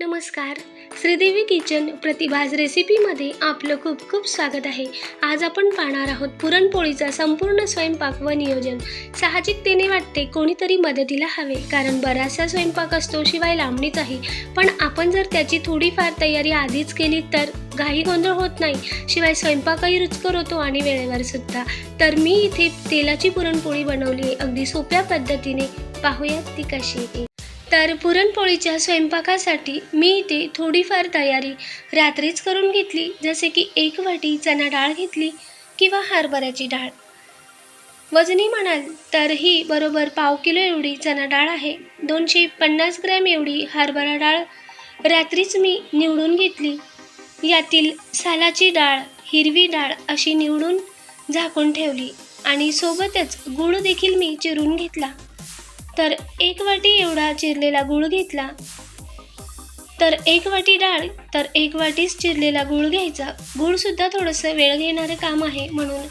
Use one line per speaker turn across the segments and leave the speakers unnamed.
नमस्कार. श्रीदेवी किचन प्रतिभाज रेसिपीमध्ये आपलं खूप खूप स्वागत आहे. आज आपण पाहणार आहोत पुरणपोळीचा संपूर्ण स्वयंपाक व नियोजन. साहजिकतेने वाटते कोणीतरी मदतीला हवे कारण बराचसा स्वयंपाक असतो शिवाय लांबणीच आहे. पण आपण जर त्याची थोडीफार तयारी आधीच केली तर घाई गोंधळ होत नाही. शिवाय स्वयंपाकही रुचकर होतो आणि वेळेवर सुद्धा तर मी इथे तेलाची पुरणपोळी बनवली आहे. अगदी सोप्या पद्धतीने. पाहूयात ती कशी येते तर पुरणपोळीच्या स्वयंपाकासाठी मी इथे थोडीफार तयारी रात्रीच करून घेतली जसे की एक वाटी चणा डाळ घेतली किंवा हरभऱ्याची डाळ. वजनी म्हणाल तर ही बरोबर पाव किलो एवढी चणा डाळ आहे. दोनशे पन्नास ग्रॅम एवढी हरभरा डाळ रात्रीच मी निवडून घेतली. यातील सालाची डाळ हिरवी डाळ अशी निवडून झाकून ठेवली आणि सोबतच गूळ देखील मी चिरून घेतला. तर एक वाटी एवढा चिरलेला गूळ घेतला. तर एक वाटी डाळ तर एक वाटीच चिरलेला गूळ घ्यायचा. गूळसुद्धा थोडंसं वेळ घेणारं काम आहे म्हणून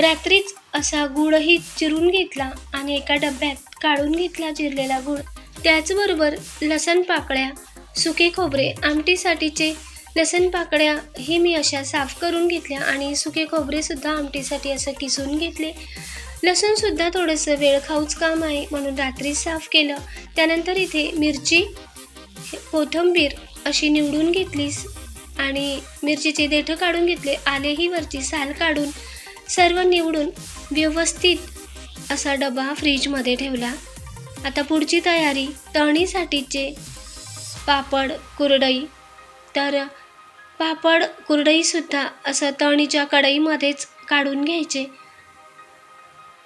रात्रीच असा गूळही चिरून घेतला आणि एका डब्यात काढून घेतला चिरलेला गूळ. त्याचबरोबर लसण पाकळ्या सुके खोबरे आमटीसाठीचे लसण पाकळ्या हे मी अशा साफ करून घेतल्या आणि सुके खोबरेसुद्धा आमटीसाठी असं किसून घेतले. लसूणसुद्धा थोडंसं वेळ खाऊच काम आहे म्हणून रात्री साफ केलं. त्यानंतर इथे मिरची कोथिंबीर अशी निवडून घेतलीस आणि मिरचीचे देठं काढून घेतले. आलेही वरची साल काढून सर्व निवडून व्यवस्थित असा डबा फ्रीजमध्ये ठेवला. आता पुढची तयारी तळणीसाठीचे पापड कुरडई. तर पापड कुरडईसुद्धा असं तळणीच्या कढईमध्येच काढून घ्यायचे.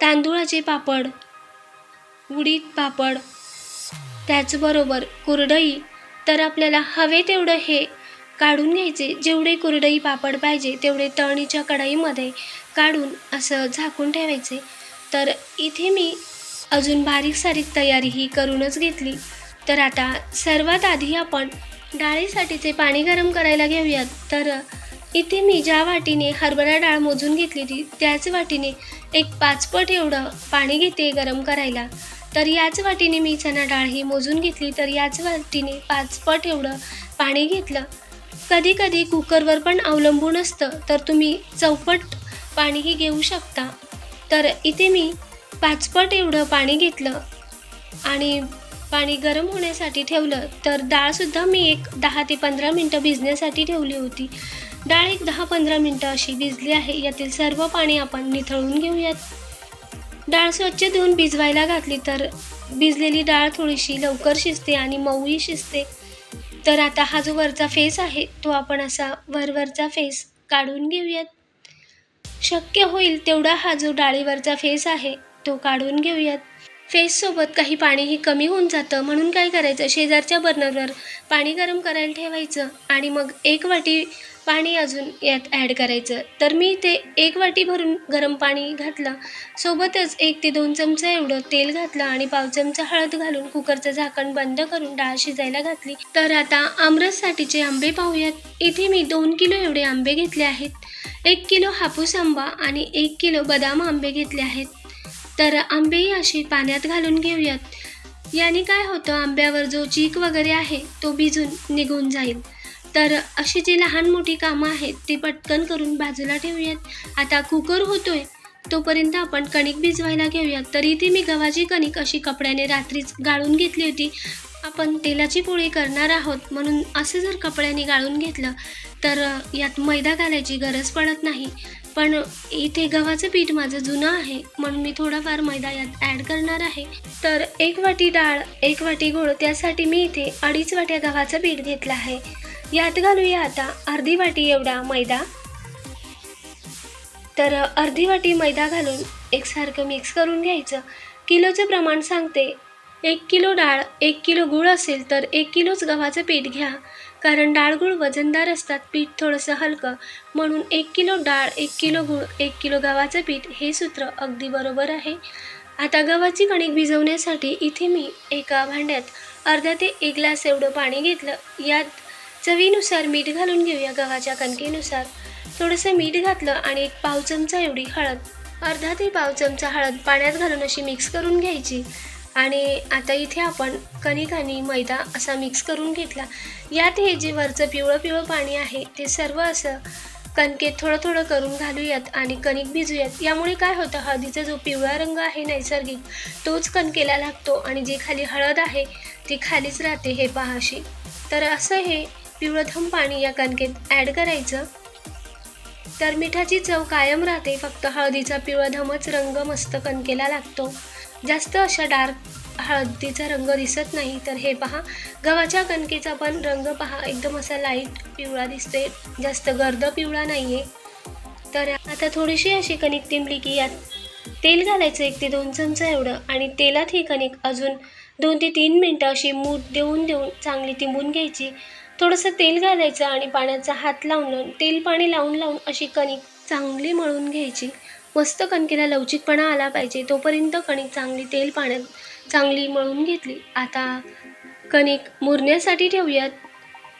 तांदूळाचे पापड उडीद पापड. त्याचबरोबर कुरडई. तर आपल्याला हवे तेवढं हे काढून घ्यायचे. जेवढे कुरडई पापड पाहिजे तेवढे तळणीच्या कढईमध्ये काढून असं झाकून ठेवायचे. तर इथे मी अजून बारीक सारीक तयारी ही करूनच घेतली. तर आता सर्वात आधी आपण डाळीसाठीचे पाणी गरम करायला घेऊयात. तर इथे मी ज्या वाटीने हरभरा डाळ मोजून घेतली ती त्याच वाटीने एक पाचपट एवढं पाणी घेते गरम करायला. तर याच वाटीने मी चणा डाळ ही मोजून घेतली तर याच वाटीने पाचपट एवढं पाणी घेतलं. कधी कधी कुकरवर पण अवलंबून असतं तर तुम्ही चौपट पाणीही घेऊ शकता. तर इथे मी पाचपट एवढं पाणी घेतलं आणि पाणी गरम होण्यासाठी ठेवलं. तर डाळसुद्धा मी एक दहा ते पंधरा मिनटं भिजण्यासाठी ठेवली होती. डाळ एक दहा पंधरा मिनटं अशी भिजली आहे. यातील सर्व पाणी आपण निथळून घेऊयात. डाळ स्वच्छ धुवून भिजवायला घातली तर भिजलेली डाळ थोडीशी लवकर शिजते आणि मऊही शिजते. तर आता हा जो वरचा फेस आहे तो आपण असा वरवरचा फेस काढून घेऊयात. शक्य होईल तेवढा हा जो डाळीवरचा फेस आहे तो काढून घेऊयात. फेससोबत काही पाणीही कमी होऊन जातं म्हणून काय करायचं? शेजारच्या बर्नरवर पाणी गरम करायला ठेवायचं आणि मग एक वाटी पाणी अजून यात ॲड करायचं. तर मी ते एक वाटी भरून गरम पाणी घातलं. सोबतच एक ते दोन चमचा एवढं तेल घातलं आणि पाव चमचा हळद घालून कुकरचं झाकण बंद करून डाळ शिजायला घातली. तर आता आमरससाठीचे आंबे पाहूयात. इथे मी दोन किलो एवढे आंबे घेतले आहेत. एक किलो हापूस आंबा आणि एक किलो बदाम आंबे घेतले आहेत. तर आंबेही असे पाण्यात घालून घेऊयात. याने काय होतं? आंब्यावर जो चीक वगैरे आहे तो भिजून निघून जाईल. तर अशी जी लहान मोठी कामं आहेत ती पटकन करून बाजूला ठेवूयात. आता कुकर होतोय तोपर्यंत आपण कणिक भिजवायला घेऊयात. तर इथे मी गव्हाची कणिक अशी कपड्याने रात्रीच गाळून घेतली होती. आपण तेलाची पोळी करणार आहोत म्हणून असं जर कपड्याने गाळून घेतलं तर यात मैदा घालायची गरज पडत नाही. पण इथे गव्हाचं पीठ माझं जुनं आहे म्हणून मी थोडाफार मैदा यात ॲड करणार आहे. तर एक वाटी डाळ एक वाटी गूळ त्यासाठी मी इथे अडीच वाट्या गव्हाचं पीठ घेतलं आहे. यात घालूया आता अर्धी वाटी एवढा मैदा. तर अर्धी वाटी मैदा घालून एकसारखं मिक्स करून घ्यायचं. किलोचं प्रमाण सांगते. एक किलो डाळ एक किलो गूळ असेल तर एक किलोच गव्हाचं पीठ घ्या. कारण डाळ गूळ वजनदार असतात पीठ थोडंसं हलकं. म्हणून एक किलो डाळ एक किलो गूळ एक किलो गव्हाचं पीठ हे सूत्र अगदी बरोबर आहे. आता गव्हाची कणिक भिजवण्यासाठी इथे मी एका भांड्यात अर्धा ते एक ग्लास एवढं पाणी घेतलं. यात चवीनुसार मीठ घालून घेऊया गव्हाच्या कणकेनुसार. थोडंसं मीठ घातलं आणि एक पाव चमचा एवढी हळद. अर्धा ते पाव चमचा हळद पाण्यात घालून अशी मिक्स करून घ्यायची. आणि आता इथे आपण कणिक आणि मैदा असा मिक्स करून घेतला. यात हे जे वरचं पिवळं पिवळं पाणी आहे ते सर्व असं कणकेत थोडं थोडं करून घालूयात आणि कणिक भिजूयात. यामुळे काय होतं हळदीचा जो पिवळा रंग आहे नैसर्गिक तोच कणकेला लागतो आणि जे खाली हळद आहे ती खालीच राहते हे पहाशी तर असं हे पिवळथम पाणी या कणकेत ॲड करायचं. तर मिठाची चव कायम राहते फक्त हळदीचा पिवळधमच रंग मस्त कणकेला लागतो. जास्त अशा डार्क हळदीचा रंग दिसत नाही तर हे पहा गव्हाच्या कणकेचा पण रंग पहा एकदम असा लाइट पिवळा दिसते जास्त गर्द पिवळा नाही आहे तर आता थोडीशी अशी कणिक तिंबली की यात तेल घालायचं एक ते दोन चमचा एवढं आणि तेलात ही कणिक अजून दोन ते तीन मिनटं अशी मूठ देऊन देऊन चांगली तिंबून घ्यायची. थोडंसं तेल घालायचं आणि पाण्याचा हात लावून तेल पाणी लावून लावून अशी कणिक चांगली मळून घ्यायची. मस्त कणकेला लवचिकपणा आला पाहिजे. तोपर्यंत कणिक चांगली तेल पाण्यात चांगली मळून घेतली. आता कणिक मुरण्यासाठी ठेवूयात.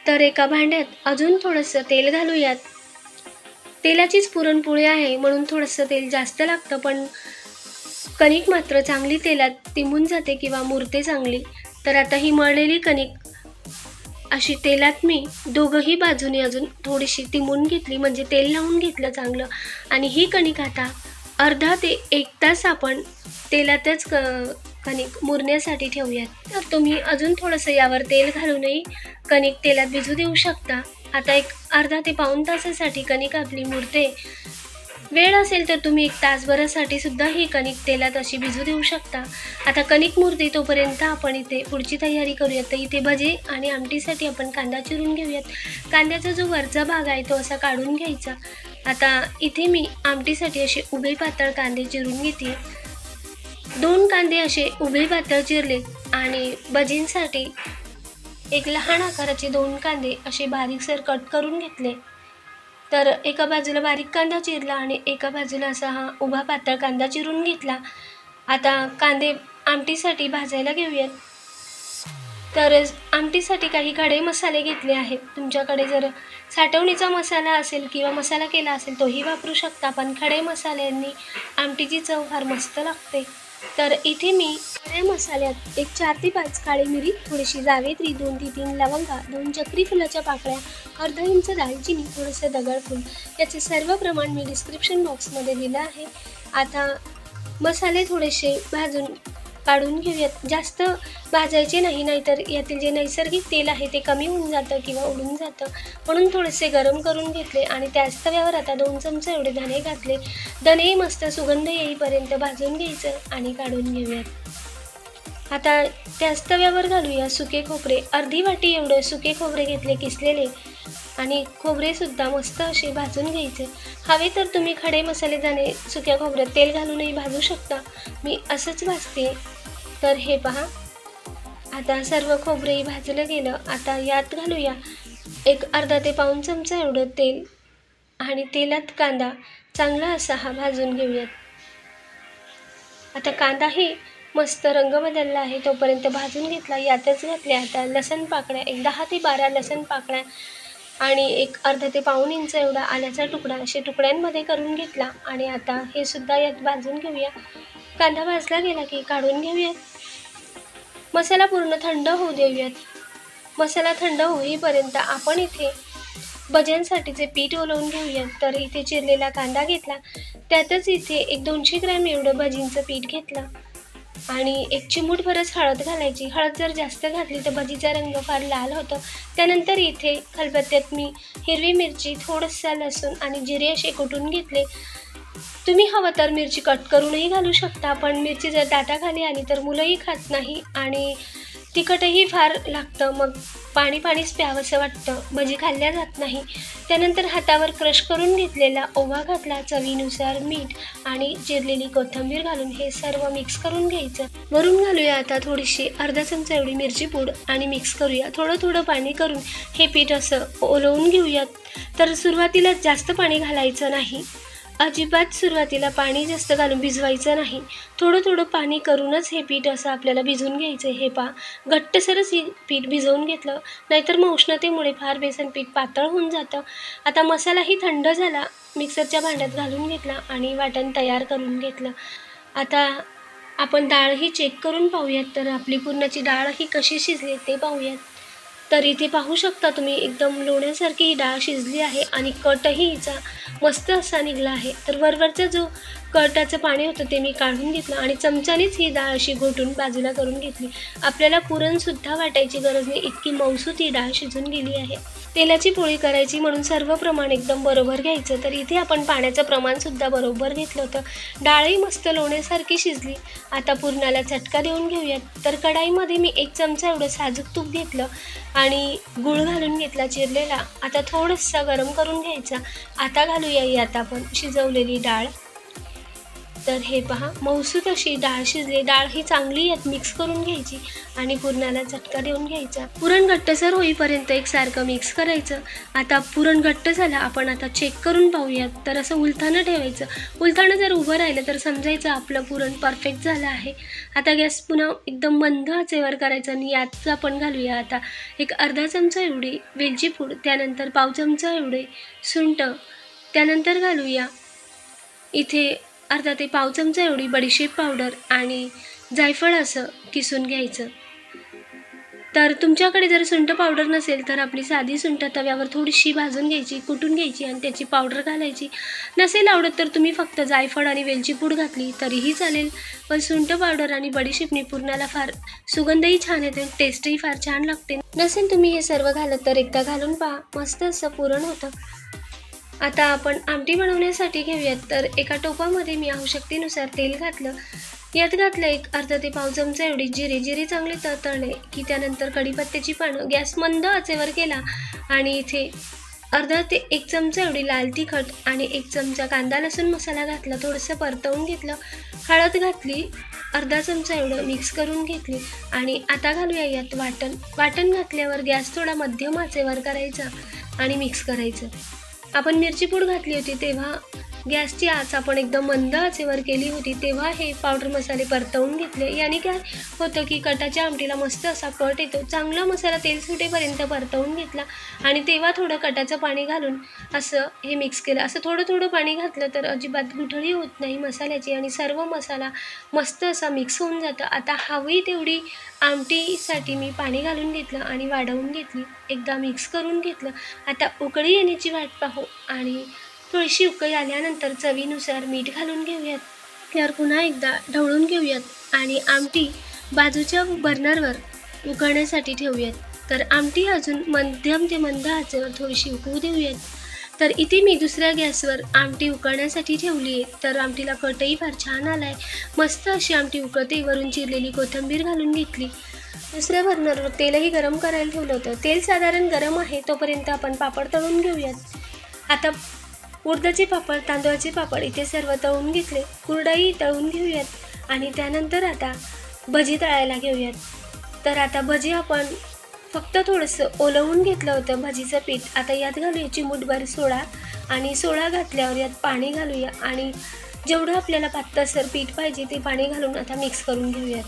तर एका भांड्यात अजून थोडंसं तेल घालूयात. तेलाचीच पुरणपोळी आहे म्हणून थोडंसं तेल जास्त लागतं पण कणिक मात्र चांगली तेलात तिंबून जाते किंवा मुरते चांगली. तर आता ही मळलेली कणिक अशी तेलात मी दोघंही बाजूने अजून थोडीशी तिमून घेतली म्हणजे तेल लावून घेतलं चांगलं. आणि ही कणिक आता अर्धा ते एक तास आपण तेलातच क कणिक मुरण्यासाठी ठेवूयात. तर तुम्ही अजून थोडंसं यावर तेल घालूनही कणिक तेलात भिजू देऊ शकता. आता एक अर्धा ते पाऊण तासासाठी कणिक आपली मुरते. वेळ असेल तर तुम्ही एक तासभरासाठी सुद्धा ही कणिक तेलात अशी भिजू देऊ शकता. आता कणिक मुरते तोपर्यंत आपण इथे पुढची तयारी करूयात. तर इथे भजे आणि आमटीसाठी आपण कांदा चिरून घेऊयात. कांद्याचा जो वरचा भाग आहे तो असा काढून घ्यायचा. आता इथे मी आमटीसाठी असे उभे पातळ कांदे चिरून घेते. दोन कांदे असे उभे पातळ चिरले आणि भजींसाठी एक लहान आकाराचे दोन कांदे असे बारीकसर कट करून घेतले. तर एका बाजूला बारीक कांदा चिरला आणि एका बाजूला असा हा उभा पातळ कांदा चिरून घेतला. आता कांदे आमटीसाठी भाजायला घेऊयात. तर आमटीसाठी काही खडे मसाले घेतले आहेत. तुमच्याकडे जर साठवणीचा मसाला असेल किंवा मसाला केला असेल तोही वापरू शकता पण खडे मसाल्यांनी आमटीची चव फार मस्त लागते. तर इथे मी खड्या मसाल्यात एक चार ते पाच काळी मिरी थोडीशी जावेत्री दोन ते तीन लवंगा दोन चक्री फुलाच्या पाकळ्या अर्धा इंच दालचिनी थोडंसं दगडफूल याचे सर्व प्रमाण मी डिस्क्रिप्शन बॉक्समध्ये दिलं आहे. आता मसाले थोडेसे भाजून काढून घेऊयात. जास्त भाजायचे नाही नाहीतर यातील जे नैसर्गिक तेल आहे ते कमी होऊन जातं किंवा उडून जातं. म्हणून थोडेसे गरम करून घेतले आणि त्याच तव्यावर आता दोन चमचे एवढे धणे घातले. धणे मस्त सुगंध येईपर्यंत भाजून घ्यायचं आणि काढून घेऊयात. आता त्याच तव्यावर घालूया सुके खोबरे. अर्धी वाटी एवढं सुके खोबरे घेतले किसलेले. आणि खोबरेसुद्धा मस्त असे भाजून घ्यायचे. हवे तर तुम्ही खडे मसाले जाणे सुक्या खोबऱ्यात तेल घालूनही भाजू शकता. मी असंच भाजते. तर हे पहा. आता सर्व खोबरेही भाजलं गेलं. आता यात घालूया एक अर्धा ते पाऊण चमचा एवढं तेल आणि तेलात कांदा. चांगला असा हा भाजून घेऊयात. आता कांदाही मस्त रंग बदलला आहे. तोपर्यंत भाजून घेतला. यातच घातल्या. आता लसण पाकळ्या एक दहा ते बारा लसण पाकळ्या आणि एक अर्धा ते पाऊण इंच एवढा आल्याचा तुकडा असे तुकड्यांमध्ये करून घेतला. आणि आता हे सुद्धा यात भाजून घेऊया. कांदा भाजला गेला की काढून घेऊयात. मसाला पूर्ण थंड होऊ देऊयात. मसाला थंड होईपर्यंत आपण इथे भज्यांसाठीचे पीठ ओलवून घेऊयात. तर इथे चिरलेला कांदा घेतला. त्यातच इथे एक दोनशे ग्रॅम एवढं भजींचं पीठ घेतलं. आणि एक चिमूटभरच हळद घालायची. हळद जर जास्त घातली तर भजीचा रंग फार लाल होतो. त्यानंतर इथे खलबत्त्यात मी हिरवी मिरची थोडंसं लसूण आणि जिरे असे कुटून घेतले. तुम्ही हवं तर मिरची कट करूनही घालू शकता पण मिरची जर दाताखाली आली तर मुलंही खात नाही आणि तिखटही फार लागतं. मग पाणी पाणीच प्यावंसं वाटतं. भजी खाल्ल्या जात नाही. त्यानंतर हातावर क्रश करून घेतलेला ओवा घातला. चवीनुसार मीठ आणि चिरलेली कोथिंबीर घालून हे सर्व मिक्स करून घ्यायचं. वरून घालूया आता थोडीशी अर्धा चमचा एवढी मिरची पूड आणि मिक्स करूया. थोडं थोडं पाणी करून हे पीठ असं ओलवून घेऊयात. तर सुरुवातीला जास्त पाणी घालायचं नाही. अजिबात सुरुवातीला पाणी जास्त घालून भिजवायचं नाही. थोडं थोडं पाणी करूनच हे पीठ असं आपल्याला भिजवून घ्यायचं हे पा घट्टसरच हे पीठ भिजवून घेतलं नाहीतर मग उष्णतेमुळे फार बेसन पीठ पातळ होऊन जातं. आता मसालाही थंड झाला मिक्सरच्या भांड्यात घालून घेतला आणि वाटण तयार करून घेतलं. आता आपण डाळ ही चेक करून पाहूयात तर आपली पूर्णाची डाळ ही कशी शिजली ते पाहूयात. तर इथे पाहू शकता. तुम्ही एकदम लोण्यासारखी ही डाळ शिजली आहे आणि कटही हिचा मस्त असा निघला आहे. तर वरवरचा जो कटाचं पाणी होतं ते मी काढून घेतलं आणि चमच्यानेच ही डाळ अशी घोटून बाजूला करून घेतली. आपल्याला पुरणसुद्धा वाटायची गरज नाही. इतकी मौसूत ही डाळ शिजून गेली आहे. तेलाची पोळी करायची म्हणून सर्व प्रमाण एकदम बरोबर घ्यायचं. तर इथे आपण पाण्याचं प्रमाणसुद्धा बरोबर घेतलं होतं. डाळही मस्त लोण्यासारखी शिजली. आता पुरणाला चटका देऊन घेऊयात. तर कढाईमध्ये मी एक चमचा एवढं साजूक तूप घेतलं आणि गूळ घालून घेतला चिरलेला. आता थोडंसं गरम करून घ्यायचा. आता घालूया यात आपण शिजवलेली डाळ. तर हे पहा मौसूद अशी डाळ शिजली. डाळ ही चांगली यात मिक्स करून घ्यायची आणि पुरणाला चटका देऊन घ्यायचा. पुरण घट्टसर होईपर्यंत एकसारखं मिक्स करायचं. आता पुरण घट्ट झालं. आपण आता चेक करून पाहूयात. तर असं उलथानं ठेवायचं. उलथानं जर उभं राहिलं तर समजायचं आपलं पुरण परफेक्ट झालं आहे. आता गॅस पुन्हा एकदम मंद आचेवर करायचं आणि यात आपण घालूया. आता एक अर्धा चमचा एवढी वेलची पूड त्यानंतर पाव चमचा एवढे सुंट त्यानंतर घालूया. इथे अर्धा ते पाव चमचा एवढी बडीशेप पावडर आणि जायफळ असं किसून घ्यायचं. तर तुमच्याकडे जर सुंठ पावडर नसेल तर आपली साधी सुंठ तव्यावर थोडीशी भाजून घ्यायची कुटून घ्यायची आणि त्याची पावडर घालायची. नसेल आवडत तर तुम्ही फक्त जायफळ आणि वेलची पूड घातली तरीही चालेल. पण सुंठ पावडर आणि बडीशेपनी पूर्णाला फार सुगंधही छान येते टेस्टही फार छान लागते. नसेल तुम्ही हे सर्व घालत तर एकदा घालून पहा. मस्त असं पुरण होतं. आता आपण आमटी बनवण्यासाठी घेऊयात. तर एका टोपामध्ये मी आवश्यकतेनुसार तेल घातलं. यात घातलं एक अर्धा ते पाव चमचा एवढी जिरे. जिरे चांगले तळतळले की त्यानंतर कढीपत्त्याची पानं गॅस मंद आचेवर केला आणि इथे अर्धा ते एक चमचा एवढी लाल तिखट आणि एक चमचा कांदा लसूण मसाला घातला. थोडंसं परतवून घेतलं. हळद घातली. अर्धा चमचा एवढं मिक्स करून घेतली. आणि आता घालूया यात वाटण. वाटण घातल्यावर गॅस थोडा मध्यम आचेवर करायचा आणि मिक्स करायचं. आपण मिरची पूड घातली होती तेव्हा गॅसची आच आपण एकदम मंद आचेवर केली होती तेव्हा हे पावडर मसाले परतवून घेतले. याने काय होतं की कटाच्या आमटीला मस्त असा कट येतो. चांगला मसाला तेल सुटेपर्यंत परतवून घेतला आणि तेव्हा थोडं कटाचं पाणी घालून असं हे मिक्स केलं. असं थोडं थोडं पाणी घातलं तर अजिबात गुठळी होत नाही मसाल्याची आणि सर्व मसाला मस्त असा मिक्स होऊन जातं. आता हवी तेवढी आमटीसाठी मी पाणी घालून घेतलं आणि वाढवून घेतली. एकदा मिक्स करून घेतलं. आता उकळी येण्याची वाट पाहू आणि थोडीशी उकळी आल्यानंतर चवीनुसार मीठ घालून घेऊयात. त्यावर पुन्हा एकदा ढवळून घेऊयात आणि आमटी बाजूच्या बर्नरवर उकळण्यासाठी ठेवूयात. तर आमटी अजून मध्यम ते मंद आचेवर थोडीशी उकळू देऊयात. तर इथे मी दुसऱ्या गॅसवर आमटी उकळण्यासाठी ठेवली आहे तर आमटीला कटही फार छान आला आहे मस्त अशी आमटी उकळते. वरून चिरलेली कोथिंबीर घालून घेतली. दुसऱ्या बर्नरवर तेलही गरम करायला ठेवलं होतं. तेल साधारण गरम आहे तोपर्यंत आपण पापड तळून घेऊयात. आता उडदाचे पापड तांदळाचे पापड इथे सर्व तळून घेतले. कुरडई तळून घेऊयात आणि त्यानंतर आता भजी तळायला घेऊयात. तर आता भजी आपण फक्त थोडंसं ओलवून घेतलं होतं भजीचं पीठ. आता यात घालूया चिमूटभर सोडा आणि सोडा घातल्यावर यात पाणी घालूया आणि जेवढं आपल्याला पातळसर पीठ पाहिजे ते पाणी घालून आता मिक्स करून घेऊयात.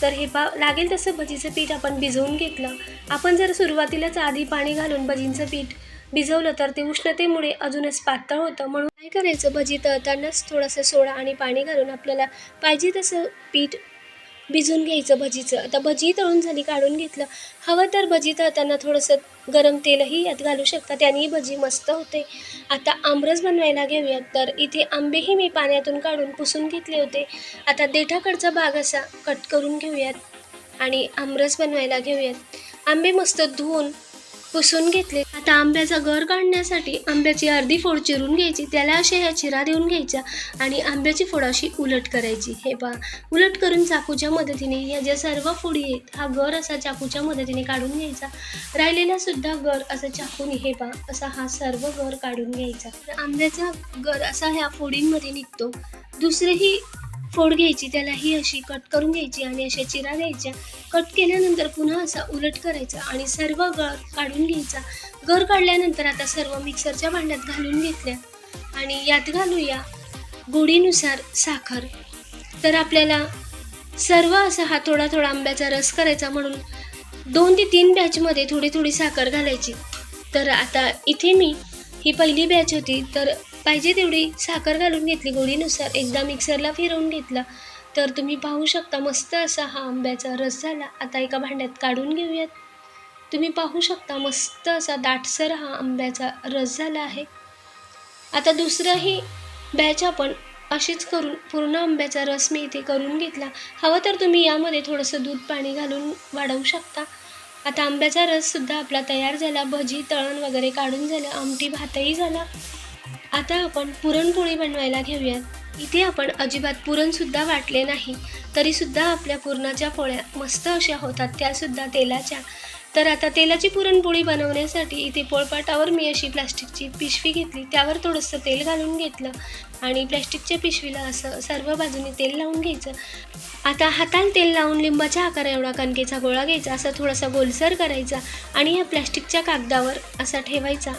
तर हे पा लागेल तसं भजीचं पीठ आपण भिजवून घेतलं. आपण जर सुरुवातीलाच आधी पाणी घालून भजींचं पीठ भिजवलं तर ते उष्णतेमुळे अजूनच पातळ होतं. म्हणून काय करायचं? भजी तळतानाच थोडंसं सोडा आणि पाणी घालून आपल्याला पाहिजे तसं पीठ भिजून घ्यायचं भजीचं. आता भजी तळून झाली काढून घेतलं. हवं तर भजी तळताना थोडंसं गरम तेलही यात घालू शकता. त्यानेही भजी मस्त होते. आता आमरस बनवायला घेऊयात तर इथे आंबेही मी पाण्यातून काढून पुसून घेतले होते. आता देठाकडचा भाग असा कट करून घेऊयात आणि आमरस बनवायला घेऊयात. आंबे मस्त धुवून पुसून घेतले. आता आंब्याचा गर काढण्यासाठी आंब्याची अर्धी फोड चिरून घ्यायची त्याला अशा ह्या चिरा देऊन घ्यायच्या आणि आंब्याची फोड अशी उलट करायची. हे पहा उलट करून चाकूच्या मदतीने या ज्या सर्व फोडी आहेत हा गर असा चाकूच्या मदतीने काढून घ्यायचा. राहिलेला सुद्धा गर असा चाकूने हे पहा असा हा सर्व गर काढून घ्यायचा. तर आंब्याचा गर असा ह्या फोडींमध्ये निघतो. दुसरीही फोड घ्यायची त्याला ही अशी कट करून घ्यायची आणि अशा चिरा द्यायच्या कट केल्यानंतर पुन्हा असा उलट करायचा आणि सर्व गर काढून घ्यायचा. गर काढल्यानंतर आता सर्व मिक्सरच्या भांड्यात घालून घेतल्या. आणि यात घालूया गोडीनुसार साखर. तर आपल्याला सर्व असा हा थोडा थोडा आंब्याचा रस करायचा म्हणून दोन ते तीन बॅचमध्ये थोडी थोडी साखर घालायची. तर आता इथे मी ही पहिली बॅच होती. तर पाहिजे तेवढी. साखर घालून घेतली गोडीनुसार. एकदा मिक्सरला फिरवून घेतला. तर तुम्ही पाहू शकता मस्त असा हा आंब्याचा रस झाला. आता एका भांड्यात काढून घेऊयात. तुम्ही पाहू शकता मस्त असा दाटसर हा आंब्याचा रस झाला आहे. आता दुसरंही बॅच आपण अशीच करून पूर्ण आंब्याचा रस मी इथे करून घेतला. हवं तर तुम्ही यामध्ये थोडंसं दूध पाणी घालून वाढवू शकता. आता आंब्याचा रससुद्धा आपला तयार झाला. भजी तळण वगैरे काढून झालं. आमटी भातही झाला. आता आपण पुरणपोळी बनवायला घेऊयात. इथे आपण अजिबात पुरणसुद्धा वाटले नाही तरीसुद्धा आपल्या पुरणाच्या पोळ्या मस्त अशा होतात त्यासुद्धा तेलाच्या. तर आता तेलाची पुरणपोळी बनवण्यासाठी इथे पोळपाटावर मी अशी प्लास्टिकची पिशवी घेतली त्यावर थोडंसं तेल घालून घेतलं आणि प्लॅस्टिकच्या पिशवीला असं सर्व बाजूने तेल लावून घ्यायचं. आता हाताला तेल लावून लिंबाच्या आकारा एवढा कणकेचा गोळा घ्यायचा असा थोडासा गोलसर करायचा आणि या प्लॅस्टिकच्या कागदावर असा ठेवायचा.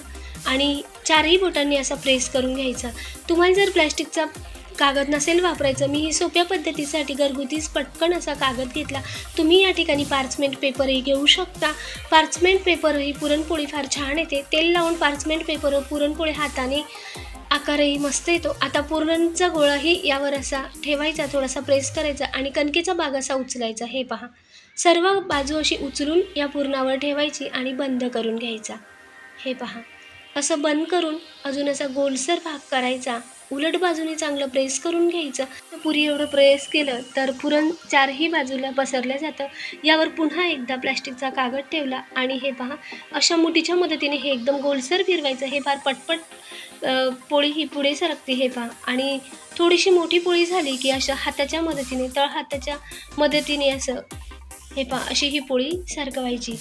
आणि चारही बोटांनी असा प्रेस करून घ्यायचा. तुम्हाला जर प्लॅस्टिकचा कागद नसेल वापरायचं मी ही सोप्या पद्धतीसाठी घरगुतीच पटकन असा कागद घेतला. तुम्ही या ठिकाणी पार्चमेंट पेपरही घेऊ शकता. पार्चमेंट पेपरही पुरणपोळी फार छान येते. तेल लावून पार्चमेंट पेपरवर पुरणपोळी हाताने आकारही मस्त येतो. आता पुरणचा गोळाही यावर असा ठेवायचा थोडासा प्रेस करायचा आणि कणकेचा भाग असा उचलायचा. हे पहा. सर्व बाजू अशी उचलून या पुरणावर ठेवायची आणि बंद करून घ्यायचा. हे पहा. असं बंद करून अजून असा गोलसर भाग करायचा. उलट बाजूने चांगलं प्रेस करून घ्यायचं. तर पुरी एवढं प्रेस केलं तर पुरण चारही बाजूला पसरलं जातं. यावर पुन्हा एकदा प्लॅस्टिकचा कागद ठेवला आणि हे पहा अशा मुठीच्या मदतीने हे एकदम गोलसर फिरवायचं. हे फार पटपट पोळी ही पुढे सरकते हे पहा. आणि थोडीशी मोठी पोळी झाली की अशा हाताच्या मदतीने तळ हाताच्या मदतीने असं हे पहा अशी ही पोळी सरकवायची.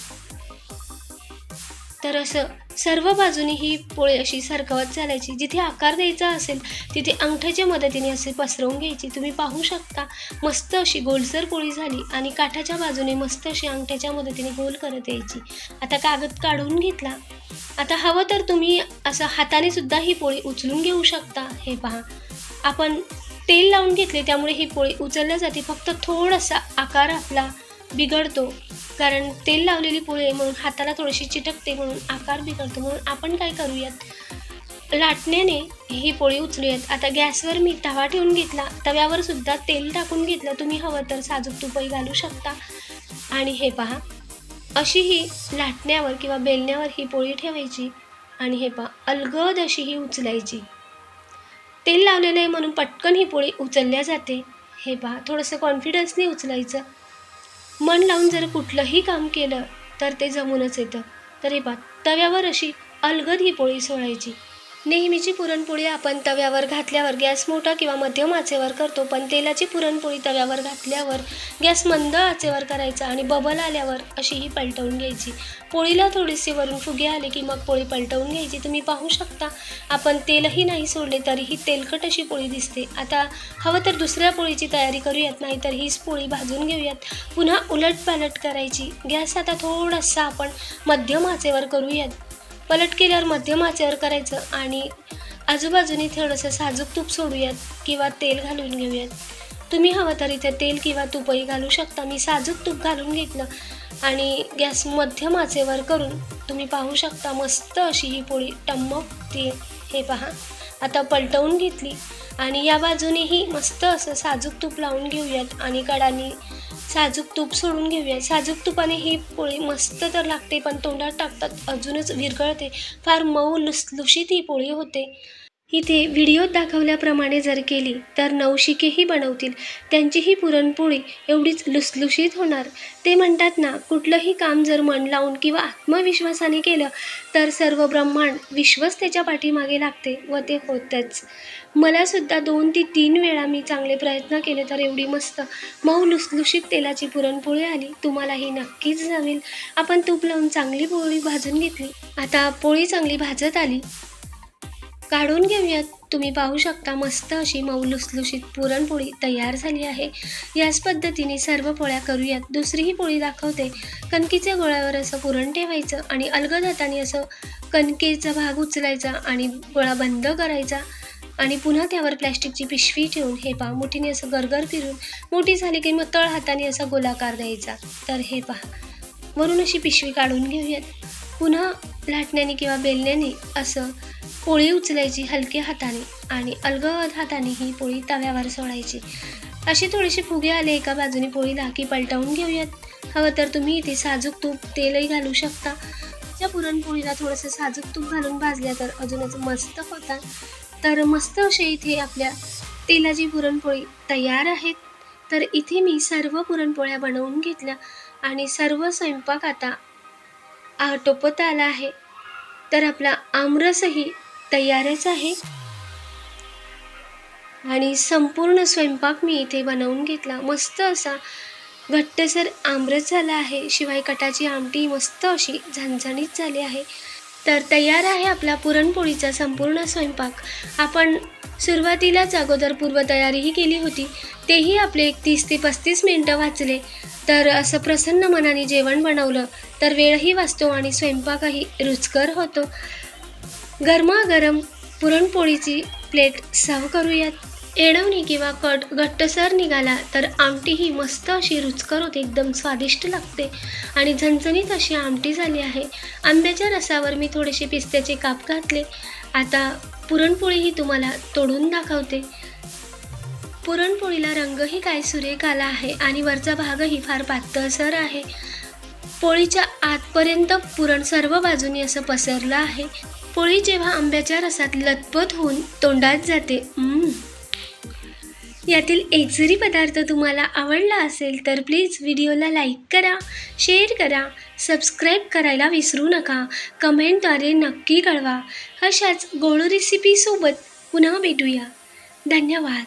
तर असं सर्व बाजूनी ही पोळी अशी सरकवत चालायची. जिथे आकार द्यायचा असेल तिथे अंगठ्याच्या मदतीने असे पसरवून घ्यायची. तुम्ही पाहू शकता मस्त अशी गोलसर पोळी झाली आणि काठाच्या बाजूने मस्त अशी अंगठ्याच्या मदतीने गोल करत यायची. आता कागद काढून घेतला. आता हवं तर तुम्ही असं हाताने सुद्धा ही पोळी उचलून घेऊ शकता. हे पहा. आपण तेल लावून घेतले त्यामुळे ही पोळी उचलल्या जाते. फक्त थोडासा आकार आपला बिघडतो. कारण तेल लावलेली पोळी आहे म्हणून हाताला थोडीशी चिटकते म्हणून आकार बिघडतो म्हणून आपण काय करूयात? लाटण्याने ही पोळी उचलूयात. आता गॅसवर मी तवा ठेवून घेतला. तव्यावर सुद्धा तेल टाकून घेतलं. तुम्ही हवं तर साजूक तुपही घालू शकता. आणि हे पहा. अशी ही लाटण्यावर किंवा बेलण्यावर ही पोळी ठेवायची. आणि हे पहा. अलगद अशी ही उचलायची. तेल लावलेलं आहे म्हणून पटकन ही पोळी उचलल्या जाते. हे पहा. थोडंसं कॉन्फिडन्सने उचलायचं. मन लावून जर कुठलंही काम केलं तर ते जमूनच येतं. तरी बा तव्यावर अशी अलगद ही पोळी सोडायची. नेहमीची पुरणपोळी आपण तव्यावर घातल्यावर गॅस मोठा किंवा मध्यम आचेवर करतो पण तेलाची पुरणपोळी तव्यावर घातल्यावर गॅस मंद आचेवर करायचा आणि बबल आल्यावर अशी ही पलटवून घ्यायची. पोळीला थोडीशी वरून फुगे आले की मग पोळी पलटवून घ्यायची. तुम्ही पाहू शकता आपण तेलही नाही सोडले तरीही तेलकट अशी पोळी दिसते. आता हवं तर दुसऱ्या पोळीची तयारी करूयात नाहीतर हीच पोळी भाजून घेऊयात. पुन्हा उलट पालट करायची. गॅस आता थोडासा आपण मध्यम आचेवर करूयात. पलट केल्यावर मध्यम आचेवर करायचं आणि आजूबाजूने थोडंसं साजूक तूप सोडूयात किंवा तेल घालून घेऊयात. तुम्ही हवं तर इथे तेल किंवा तूपही घालू शकता. मी साजूक तूप घालून घेतलं आणि गॅस मध्यम आचेवर करून तुम्ही पाहू शकता मस्त अशी ही पोळी टम्मकते हे पहा. आता पलटवून घेतली आणि या बाजूनेही मस्त असं साजूक तूप लावून घेऊयात आणि कडानी साजूक तूप सोडून घेऊयात साजूक तुपाने ही पोळी मस्त तर लागते पण तोंडात टाकतात अजूनच विरघळते. फार मऊ लुसलुशीत ही पोळी होते. इथे व्हिडिओत दाखवल्याप्रमाणे जर केली तर नवशिकेही बनवतील. त्यांचीही पुरणपोळी एवढीच लुसलुशीत होणार. ते म्हणतात ना कुठलंही काम जर मन लावून किंवा आत्मविश्वासाने केलं तर सर्व ब्रह्मांड विश्वच त्याच्या पाठीमागे लागते व ते होतच. मलासुद्धा दोन ते तीन वेळा मी चांगले प्रयत्न केले तर एवढी मस्त मऊ लुसलुशीत तेलाची पुरणपोळी आली. तुम्हालाही नक्कीच जमेल. आपण तूप लावून चांगली पोळी भाजून घेतली. आता पोळी चांगली भाजत आली. काढून घेऊयात. तुम्ही पाहू शकता मस्त अशी मऊ लुसलुशीत पुरणपोळी तयार झाली आहे. याच पद्धतीने सर्व पोळ्या करूयात. दुसरीही पोळी दाखवते. कणकीच्या गोळ्यावर असं पुरण ठेवायचं आणि अलगद हाताने असं कणकेचा भाग उचलायचा आणि गोळा बंद करायचा आणि पुन्हा त्यावर प्लॅस्टिकची पिशवी ठेवून हे पहा मुठीने असं गरगर फिरून मोठी झाली की मग तळ हाताने असा गोलाकार द्यायचा. तर हे पहा. वरून अशी पिशवी काढून घेऊयात. पुन्हा लाटण्याने किंवा बेलण्याने असं पोळी उचलायची हलक्या हाताने आणि अलगद हाताने ही पोळी तव्यावर सोडायची. अशी थोडीशी फुगे आले एका बाजूने पोळीला की पलटवून घेऊयात. हवं तर तुम्ही इथे साजूक तूप तेलही घालू शकता. त्या पुरणपोळीला थोडंसं साजूक तूप घालून भाजल्या तर अजूनच मस्त होतात. तर मस्त असे इथे आपल्या तेलाची पुरणपोळी तयार आहेत. तर इथे मी सर्व पुरणपोळ्या बनवून घेतल्या आणि सर्व स्वयंपाक आता आटोपत आला आहे. तर आपला आमरसही तयारच आहे. आणि संपूर्ण स्वयंपाक मी इथे बनवून घेतला. मस्त असा घट्टसर आमरस झाला आहे. शिवाय कटाची आमटी मस्त अशी झणझणीत झाली आहे. तर तयार आहे आपला पुरणपोळीचा संपूर्ण स्वयंपाक. आपण सुरुवातीलाच अगोदर पूर्वतयारीही केली होती. तेही आपले एक तीस ते पस्तीस मिनटं वाचले. तर असं प्रसन्न मनाने जेवण बनवलं तर वेळही वाचतो आणि स्वयंपाकही रुचकर होतो. गरमागरम पुरणपोळीची प्लेट सर्व करूयात. येणवणी किंवा कट घट्टसर निघाला तर आमटी ही मस्त अशी रुचकर होते एकदम स्वादिष्ट लागते. आणि झणझणीत अशी आमटी झाली आहे. आंब्याच्या रसावर मी थोडेसे पिस्त्याचे काप घातले. आता पुरणपोळी ही तुम्हाला तोडून दाखवते. पुरणपोळीला रंगही काय सुरेख आला आहे आणि वरचा भागही फार पातळसर आहे. पोळीच्या आतपर्यंत पुरण सर्व बाजूनी असं पसरलं आहे. पोळी जेव्हा आंब्याच्या रसात लतपत होऊन तोंडात जाते यातील एक जरी पदार्थ तुम्हाला आवडला असेल तर प्लीज व्हिडिओला लाईक करा शेअर करा सबस्क्राईब करायला विसरू नका कमेंटद्वारे नक्की कळवा. अशाच गोड रेसिपीसोबत पुन्हा भेटूया. धन्यवाद.